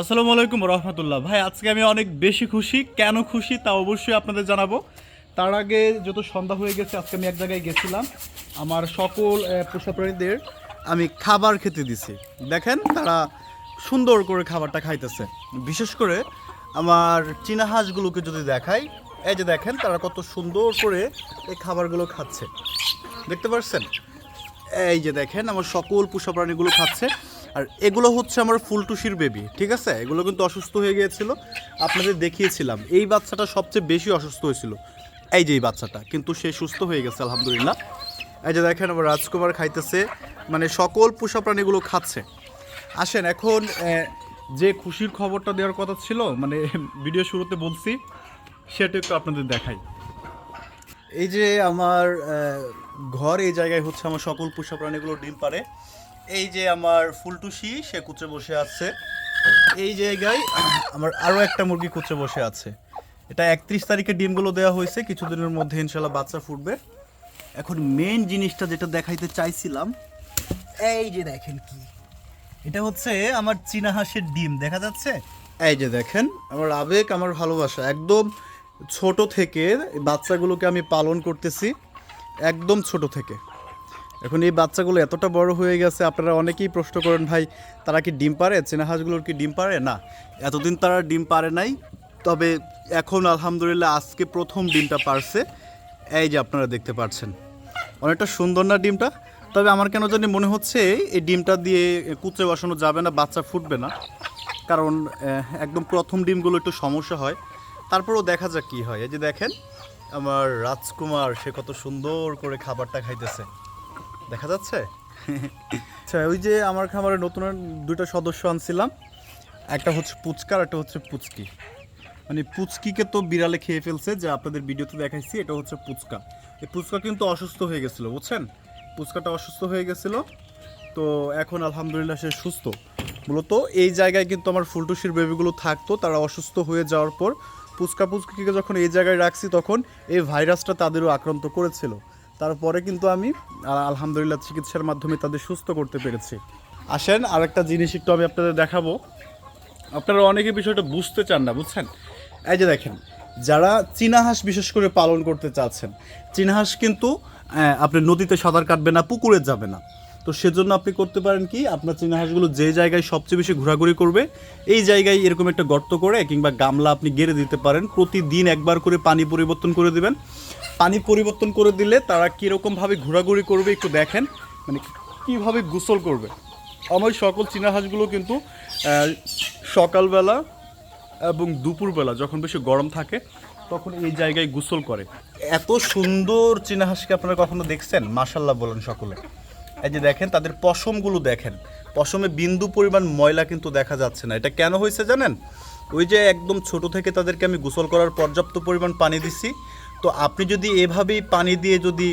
আসসালামু আলাইকুম রহমতুল্লাহ। ভাই, আজকে আমি অনেক বেশি খুশি। কেন খুশি তা অবশ্যই আপনাদের জানাব। তার আগে যত সন্ধ্যা হয়ে গেছে, আজকে আমি এক জায়গায় গেছিলাম। আমার সকল পোষা প্রাণীদের আমি খাবার খেতে দিছি। দেখেন তারা সুন্দর করে খাবারটা খাইতেছে। বিশেষ করে আমার চীনা হাঁসগুলোকে যদি দেখাই, এই যে দেখেন তারা কত সুন্দর করে এই খাবারগুলো খাচ্ছে। দেখতে পাচ্ছেন এই যে দেখেন আমার সকল পোষা প্রাণীগুলো খাচ্ছে। আর এগুলো হচ্ছে আমার ফুলটুসির বেবি ঠিক আছে? এগুলো কিন্তু অসুস্থ হয়ে গিয়েছিল। আপনাদের দেখিয়েছিলাম, এই বাচ্চাটা সবচেয়ে বেশি অসুস্থ হয়েছিল। এই যে এই বাচ্চাটা, কিন্তু সে সুস্থ হয়ে গেছে, আলহামদুলিল্লাহ। এই যে দেখেন, আমার রাজকুমার খাইতেছে মানে সকল পোষা প্রাণীগুলো খাচ্ছে। আসেন, এখন যে খুশির খবরটা দেওয়ার কথা ছিল মানে ভিডিও শুরুতে বলছি, সেটা একটু আপনাদের দেখাই। এই যে আমার ঘর, এই জায়গায় হচ্ছে আমার সকল পোষা প্রাণীগুলো ডিম পারে এই যে আমার ফুলটুসি, সে কুচে বসে আছে। এই জায়গায় আমার আরও একটা মুরগি কুচে বসে আছে। এটা একত্রিশ তারিখে ডিমগুলো দেওয়া হয়েছে, কিছুদিনের মধ্যে ইনশাল্লাহ বাচ্চা ফুটবে। এখন মেন জিনিসটা যেটা দেখাইতে চাইছিলাম, এই যে দেখেন কি। এটা হচ্ছে আমার চীনা হাঁসের ডিম, দেখা যাচ্ছে? এই যে দেখেন, আমার আবেগ, আমার ভালোবাসা। একদম ছোট থেকে বাচ্চাগুলোকে আমি পালন করতেছি, একদম ছোট থেকে। এখন এই বাচ্চাগুলো এতটা বড় হয়ে গেছে, আপনারা অনেকেই প্রশ্ন করেন, ভাই, তারা কি ডিম পারে? চীনা হাঁসগুলোর কি ডিম পারে? না, এতদিন তারা ডিম পারে নাই, তবে এখন আলহামদুলিল্লাহ আজকে প্রথম ডিমটা পারছে। এই যে আপনারা দেখতে পাচ্ছেন, অনেকটা সুন্দর না ডিমটা? তবে আমার কেন জানি মনে হচ্ছে এই ডিমটা দিয়ে কুচে বসানো যাবে না, বাচ্চা ফুটবে না। কারণ একদম প্রথম ডিমগুলো একটু সমস্যা হয়। তারপরেও দেখা যাক কি হয়। এই যে দেখেন, আমার রাজকুমার সে কত সুন্দর করে খাবারটা খাইতেছে। দেখা যাচ্ছে? আচ্ছা ওই যে আমার খামারে নতুন দুইটা সদস্য আনছিলাম। একটা হচ্ছে পুচকা আর একটা হচ্ছে পুচকি। মানে পুচকিকে তো বিড়ালে খেয়ে ফেলছে, যে আপনাদের ভিডিওতে দেখাইছি, এটা হচ্ছে পুচকা। এই পুচকা কিন্তু অসুস্থ হয়ে গেছিল, বুঝছেন? পুচকাটা অসুস্থ হয়ে গেছিল, তো এখন আলহামদুলিল্লাহ সে সুস্থ। মূলত এই জায়গায় কিন্তু আমার ফুলটুসির বেবিগুলো থাকতো, তারা অসুস্থ হয়ে যাওয়ার পর পুচকা পুচকিকে যখন এই জায়গায় রাখছি, তখন এই ভাইরাসটা তাদেরও আক্রান্ত করেছিল। তারপরে কিন্তু আমি আলহামদুলিল্লাহ চিকিৎসার মাধ্যমে তাদের সুস্থ করতে পেরেছি। আসেন আর একটা জিনিস একটু আমি আপনাদের দেখাবো। আপনারা অনেকে বিষয়টা বুঝতে চান না, বুঝছেন? এই যে দেখেন, যারা চীনা হাঁস বিশেষ করে পালন করতে চাচ্ছেন, চীনা হাঁস কিন্তু আপনি নদীতে সাঁতার কাটবে না, পুকুরে যাবে না। তো সেজন্য আপনি করতে পারেন কি, আপনার চীনা হাঁসগুলো যে জায়গায় সবচেয়ে বেশি ঘোরাঘুরি করবে, এই জায়গায় এরকম একটা গর্ত করে কিংবা গামলা আপনি গেড়ে দিতে পারেন। প্রতিদিন একবার করে পানি পরিবর্তন করে দিবেন। পানি পরিবর্তন করে দিলে তারা কীরকমভাবে ঘোরাঘুরি করবে একটু দেখেন মানে কীভাবে গোসল করবে। আমার সকল চীনা হাঁসগুলো কিন্তু সকালবেলা এবং দুপুরবেলা যখন বেশি গরম থাকে, তখন এই জায়গায় গোসল করে। এত সুন্দর চীনা হাঁসকে আপনারা কখনো দেখছেন? মাশাল্লাহ বলেন সকলে। এই যে দেখেন, তাদের পশমগুলো দেখেন। পশমে বিন্দু পরিমাণ ময়লা কিন্তু দেখা যাচ্ছে না। এটা কেন হয়েছে জানেন? ওই যে একদম ছোট থেকে তাদেরকে আমি গোসল করার পর্যাপ্ত পরিমাণ পানি দিছি। তো আপনি যদি এভাবেই পানি দিয়ে যদি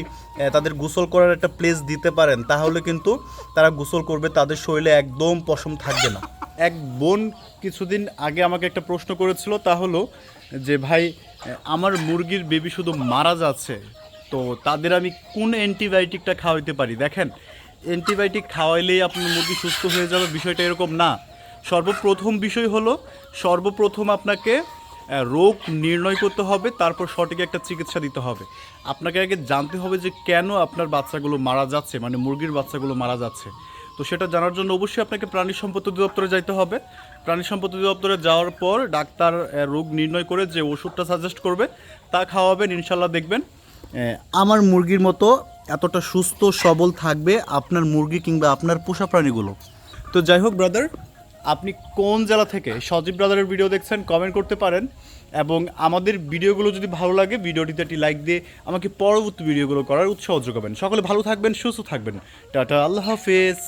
তাদের গোসল করার একটা প্লেস দিতে পারেন, তাহলে কিন্তু তারা গোসল করবে, তাদের শরীরে একদম পশম থাকবে না। এক বোন কিছুদিন আগে আমাকে একটা প্রশ্ন করেছিল, তা হলো যে, ভাই আমার মুরগির বেবি শুধু মারা যাচ্ছে তো তাদের আমি কোন অ্যান্টিবায়োটিকটা খাওয়াইতে পারি? দেখেন, অ্যান্টিবায়োটিক খাওয়াইলেই আপনার মুরগি সুস্থ হয়ে যাবে, বিষয়টা এরকম না। সর্বপ্রথম বিষয় হলো, সর্বপ্রথম আপনাকে রোগ নির্ণয় করতে হবে, তারপর সঠিক একটা চিকিৎসা দিতে হবে। আপনাকে আগে জানতে হবে যে কেন আপনার বাচ্চাগুলো মারা যাচ্ছে মানে মুরগির বাচ্চাগুলো মারা যাচ্ছে। তো সেটা জানার জন্য অবশ্যই আপনাকে প্রাণী সম্পদ অধিদপ্তরে যাইতে হবে। প্রাণী সম্পদ অধিদপ্তরে যাওয়ার পর ডাক্তার রোগ নির্ণয় করে যে ওষুধটা সাজেস্ট করবে, তা খাওয়াবেন ইনশাল্লাহ দেখবেন। আমার মুরগির মতো এতটা সুস্থ, সবল থাকবে আপনার মুরগি কিংবা আপনার পোষা প্রাণীগুলো। তো যাই হোক ব্রাদার আপনি কোন জেলা থেকে সজীব ব্রাদারের ভিডিও দেখছেন কমেন্ট করতে পারেন। এবং আমাদের ভিডিওগুলো যদি ভালো লাগে ভিডিওটিতে একটি লাইক দিয়ে আমাকে পরবর্তী ভিডিওগুলো করার উৎসাহ যোগাবেন। সকলে ভালো থাকবেন, সুস্থ থাকবেন। টাটা, আল্লাহ হাফেজ।